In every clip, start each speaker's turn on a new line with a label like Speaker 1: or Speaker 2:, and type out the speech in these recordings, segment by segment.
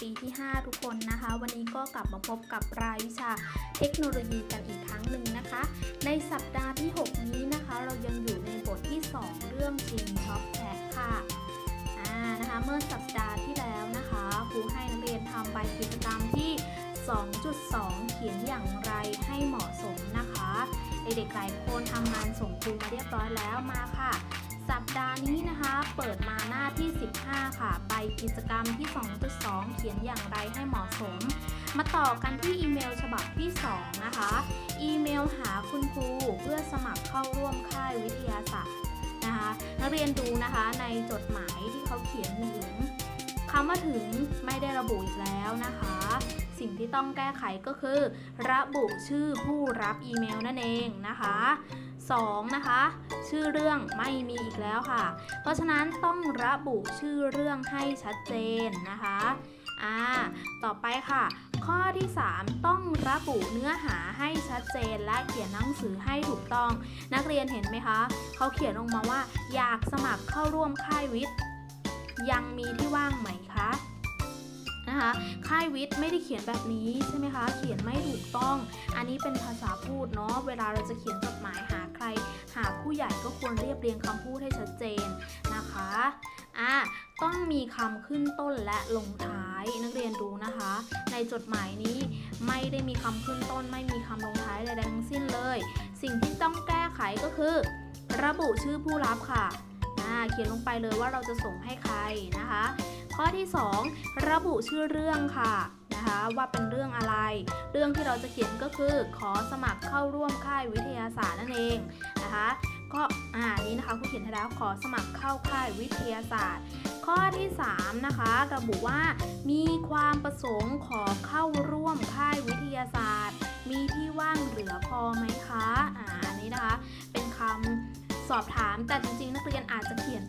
Speaker 1: ปีที่ 5 ทุกคนนะคะ วันนี้ก็กลับมาพบกับรายวิชาเทคโนโลยีกันอีกครั้งหนึ่งนะคะ ในสัปดาห์ที่ 6 นี้นะคะ เรายังอยู่ในบทที่ 2 เรื่องชิงช็อปแท็กค่ะอ่านะคะเมื่อสัปดาห์ที่แล้วนะคะครูให้นักเรียนทำใบกิจกรรมที่ 2.2 เขียนอย่างไรให้เหมาะสมนะคะเด็กๆหลายคนทำงานส่งครูมาเรียบร้อยแล้วมาค่ะ สัปดาห์นี้นะคะ เปิดมาหน้าที่ 15 ค่ะ ไปกิจกรรมที่ 2.2 เขียนอย่างไรให้เหมาะสม มาต่อกันที่อีเมลฉบับที่ 2 นะคะ อีเมลหาคุณครูเพื่อสมัครเข้าร่วมค่ายวิทยาศาสตร์นะคะนักเรียนดูนะคะในจดหมายที่เขาเขียนถึงคำว่าถึงไม่ได้ระบุอีกแล้วนะคะ สิ่งที่ต้องแก้ไขก็คือ ระบุชื่อผู้รับอีเมลนั่นเองนะคะ 2. นะคะ ชื่อเรื่องไม่มีอีกแล้วค่ะ เพราะฉะนั้นต้องระบุชื่อเรื่องให้ชัดเจนนะคะอ่าต่อไปค่ะ ข้อที่ 3 ต้องระบุเนื้อหาให้ชัดเจนและเขียนหนังสือให้ถูกต้อง นักเรียนเห็นไหมคะเขาเขียนลงมาว่า อยากสมัครเข้าร่วมค่ายวิทย์ ยังมีที่ว่างไหม นะคะ ค่ายวิทย์ไม่ได้เขียนแบบนี้ใช่ไหมคะ เขียนไม่ถูกต้อง อันนี้เป็นภาษาพูดเนาะ เวลาเราจะเขียนจดหมายหาใคร หาผู้ใหญ่ก็ควรเรียบเรียงคำพูดให้ชัดเจนนะคะ อะ ต้องมีคำขึ้นต้นและลงท้ายนักเรียนดูนะคะ ในจดหมายนี้ไม่ได้มีคำขึ้นต้น ไม่มีคำลงท้ายใดๆทั้งสิ้นเลย สิ่งที่ต้องแก้ไขก็คือ ระบุชื่อผู้รับค่ะเขียนลงไปเลยว่าเราจะส่งให้ใครนะคะ ข้อที่ 2 ระบุชื่อเรื่องค่ะนะคะว่าเป็นเรื่องอะไร เรื่องที่เราจะเขียนก็คือขอสมัครเข้าร่วมค่ายวิทยาศาสตร์นั่นเองนะคะก็อ่านี้นะคะครูเขียนให้แล้วขอสมัครเข้าค่ายวิทยาศาสตร์ ข้อที่ 3 นะคะ ระบุว่ามีความประสงค์ขอเข้าร่วมค่ายวิทยาศาสตร์ มีที่ว่างเหลือพอไหมคะอ่าอันนี้นะคะ เป็นคำสอบถามแต่จ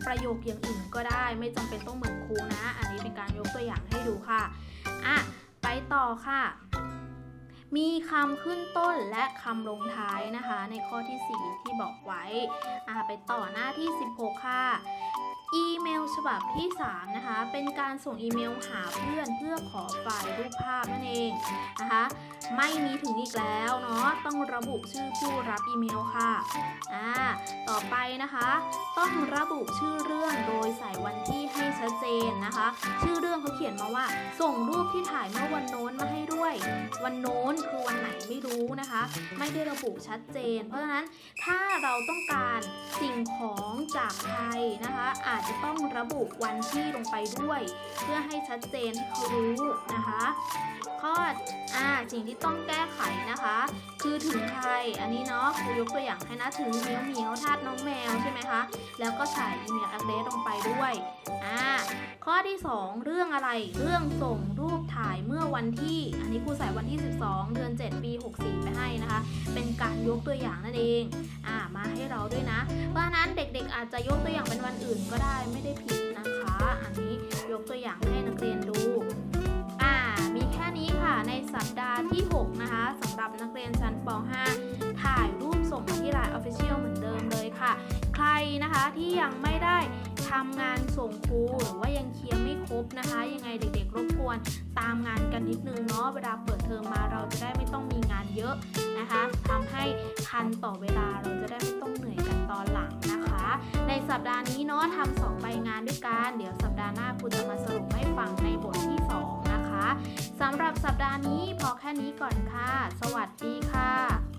Speaker 1: ประโยคอย่างอื่นก็ได้ไม่จำเป็นต้องเหมือนครูนะ อันนี้เป็นการยกตัวอย่างให้ดูค่ะอะไปต่อค่ะ มีคำขึ้นต้นและคำลงท้ายนะคะ ในข้อที่ 4 ที่บอกไว้อะไปต่อหน้าที่ 16 ค่ะอีเมลฉบับที่ 3 นะคะ เป็นการส่งอีเมลหาเพื่อนเพื่อขอไฟล์รูปภาพนั่นเองนะคะ ไม่มีถึงอีกแล้วเนาะต้องระบุชื่อผู้รับอีเมลค่ะอ่าต่อไปนะคะ ต้องระบุชื่อเรื่องโดยใส่วันที่ให้ชัดเจนนะคะ ชื่อเรื่องเขาเขียนมาว่า ส่งรูปที่ถ่ายเมื่อวันโน้นมาให้ด้วย วันโน้นคือวันไหนไม่รู้นะคะ ไม่ได้ระบุชัดเจน เพราะฉะนั้นถ้าเราต้องการสิ่งของจากใครนะคะ อาจจะต้องระบุวันที่ลงไปด้วย เพื่อให้ชัดเจนให้เขารู้นะคะ ข้ออ่าสิ่งที่ต้องแก้ไขนะคะ คือถึงใครอันนี้เนาะครูยกตัวอย่างให้นะถึงเมียวเหมียวทาสน้องแมวใช่ไหมคะ แล้วก็ใส่อีเมล address ลงไปด้วยอ่าข้อที่ 2 เรื่องอะไรเรื่องส่งรูปถ่ายเมื่อวันที่ อันนี้ครูใส่วันที่ 12 เดือน 7 ปี 64 ไปให้นะคะ เป็นการยกตัวอย่างนั่นเองอ่ามาให้เราด้วยนะ เพราะฉะนั้นเด็กๆอาจจะยกตัวอย่างเป็นวันอื่นก็ได้ไม่ได้ผิดนะคะ อันนี้ยกตัวอย่างให้นักเรียน ที่ 6 นะคะสำหรับนักเรียนชั้นป .5 ถ่ายรูปส่งมาที่ไลน์ Official เหมือนเดิมเลยค่ะ ใครนะคะที่ยังไม่ได้ทำงานส่งครูหรือว่ายังเคลียร์ไม่ครบนะคะ ยังไงเด็กๆ รบกวนตามงานกันนิดนึงเนาะเวลาเปิดเทอมมาเราจะได้ไม่ต้องมีงานเยอะนะคะทำให้ทันต่อเวลาเราจะได้ไม่ต้องเหนื่อยกันตอนหลังนะคะ ในสัปดาห์นี้เนาะทำสองใบงานด้วยกัน เดี๋ยวสัปดาห์หน้าครูจะมาสรุปให้ฟังในำหรับสัปดาห์นี้พอแค่นี้ก่อนค่ะ สวัสดีค่ะ